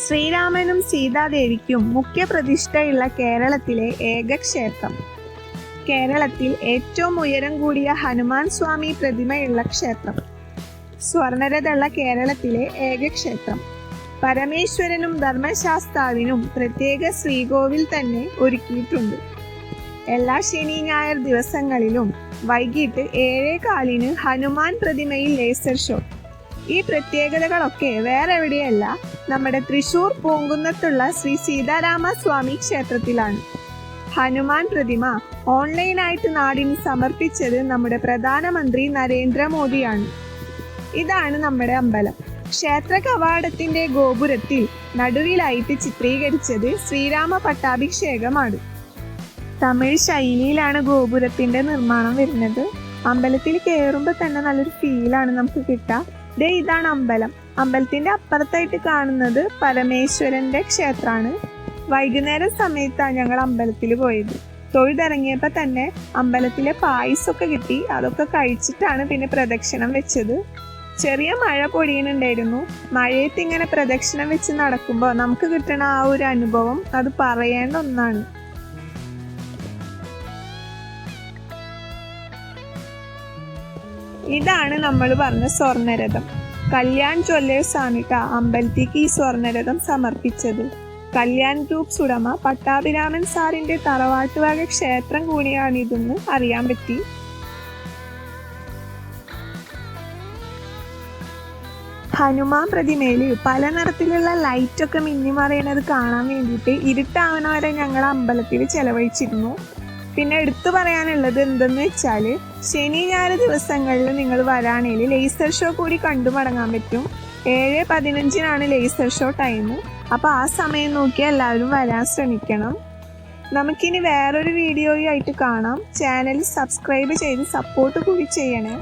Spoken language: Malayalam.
ശ്രീരാമനും സീതാദേവിക്കും മുഖ്യപ്രതിഷ്ഠയുള്ള കേരളത്തിലെ ഏക ക്ഷേത്രം കേരളത്തിൽ ഏറ്റവും ഉയരം കൂടിയ ഹനുമാൻ സ്വാമി പ്രതിമയുള്ള ക്ഷേത്രം. സ്വർണരഥള്ള കേരളത്തിലെ ഏക ക്ഷേത്രം പരമേശ്വരനും ധർമ്മശാസ്താവിനും പ്രത്യേക ശ്രീകോവിൽ തന്നെ ഒരുക്കിയിട്ടുണ്ട്. എല്ലാ ശനി ഞായർ ദിവസങ്ങളിലും വൈകിട്ട് ഏഴേ കാലിന് ഹനുമാൻ പ്രതിമയിൽ ലേസർ ഷോ. ഈ പ്രത്യേകതകളൊക്കെ വേറെ എവിടെയല്ല നമ്മുടെ തൃശൂർ പൂങ്കുന്നത്തുള്ള ശ്രീ സീതാരാമ സ്വാമി ക്ഷേത്രത്തിലാണ്. ഹനുമാൻ പ്രതിമ ഓൺലൈനായിട്ട് നാടിന് സമർപ്പിച്ചത് നമ്മുടെ പ്രധാനമന്ത്രി നരേന്ദ്രമോദിയാണ്. ഇതാണ് നമ്മുടെ അമ്പലം. ക്ഷേത്ര കവാടത്തിന്റെ ഗോപുരത്തിൽ നടുവിലായിട്ട് ചിത്രീകരിച്ചത് ശ്രീരാമ പട്ടാഭിഷേകമാണ്. തമിഴ് ശൈലിയിലാണ് ഗോപുരത്തിന്റെ നിർമ്മാണം വരുന്നത്. അമ്പലത്തിൽ കയറുമ്പോൾ തന്നെ നല്ലൊരു ഫീലാണ് നമുക്ക് കിട്ടുക. ദേ ഇതാണ് അമ്പലം. അമ്പലത്തിന്റെ അപ്പുറത്തായിട്ട് കാണുന്നത് പരമേശ്വരന്റെ ക്ഷേത്രമാണ്. വൈകുന്നേര സമയത്താണ് ഞങ്ങൾ അമ്പലത്തിൽ പോയത്. തൊഴുതിറങ്ങിയപ്പോൾ തന്നെ അമ്പലത്തിലെ പായസൊക്കെ കിട്ടി. അതൊക്കെ കഴിച്ചിട്ടാണ് പിന്നെ പ്രദക്ഷിണം വെച്ചത്. ചെറിയ മഴ പൊടിയുന്നുണ്ടായിരുന്നു. മഴയത്ത് ഇങ്ങനെ പ്രദക്ഷിണം വെച്ച് നടക്കുമ്പോൾ നമുക്ക് കിട്ടണ ആ ഒരു അനുഭവം അത് പറയേണ്ട ഒന്നാണ്. ഇതാണ് നമ്മൾ പറഞ്ഞ സ്വർണരഥം. കല്യാൺ ജ്വല്ലേഴ്സ് ആണ് ട്ടാ അമ്പലത്തേക്ക് ഈ സ്വർണരഥം സമർപ്പിച്ചത്. കല്യാൺ ഗ്രൂപ്പ്സ് ഉടമ പട്ടാഭിരാമൻ സാറിന്റെ തറവാട്ടുവക ക്ഷേത്രം കൂടിയാണിതെന്ന് അറിയാൻ പറ്റി. ഹനുമാൻ പ്രതിമയിൽ പല നിറത്തിലുള്ള ലൈറ്റൊക്കെ മിന്നിമറിയണത് കാണാൻ വേണ്ടിയിട്ട് ഇരുട്ടാവണ വരെ ഞങ്ങൾ അമ്പലത്തിൽ ചെലവഴിച്ചിരുന്നു. പിന്നെ എടുത്തു പറയാനുള്ളത് എന്തെന്ന് വെച്ചാൽ ശനി ഞായർ ദിവസങ്ങളിൽ നിങ്ങൾ വരാണെങ്കിൽ ലേസർ ഷോ കൂടി കണ്ടു മടങ്ങാൻ പറ്റും. ഏഴ് പതിനഞ്ചിനാണ് ലേസർ ഷോ ടൈം അപ്പോൾ ആ സമയം നോക്കി എല്ലാവരും വരാൻ ശ്രമിക്കണം. നമുക്കിനി വേറൊരു വീഡിയോയായിട്ട് കാണാം. ചാനൽ സബ്സ്ക്രൈബ് ചെയ്ത് സപ്പോർട്ട് കൂടി ചെയ്യണേ.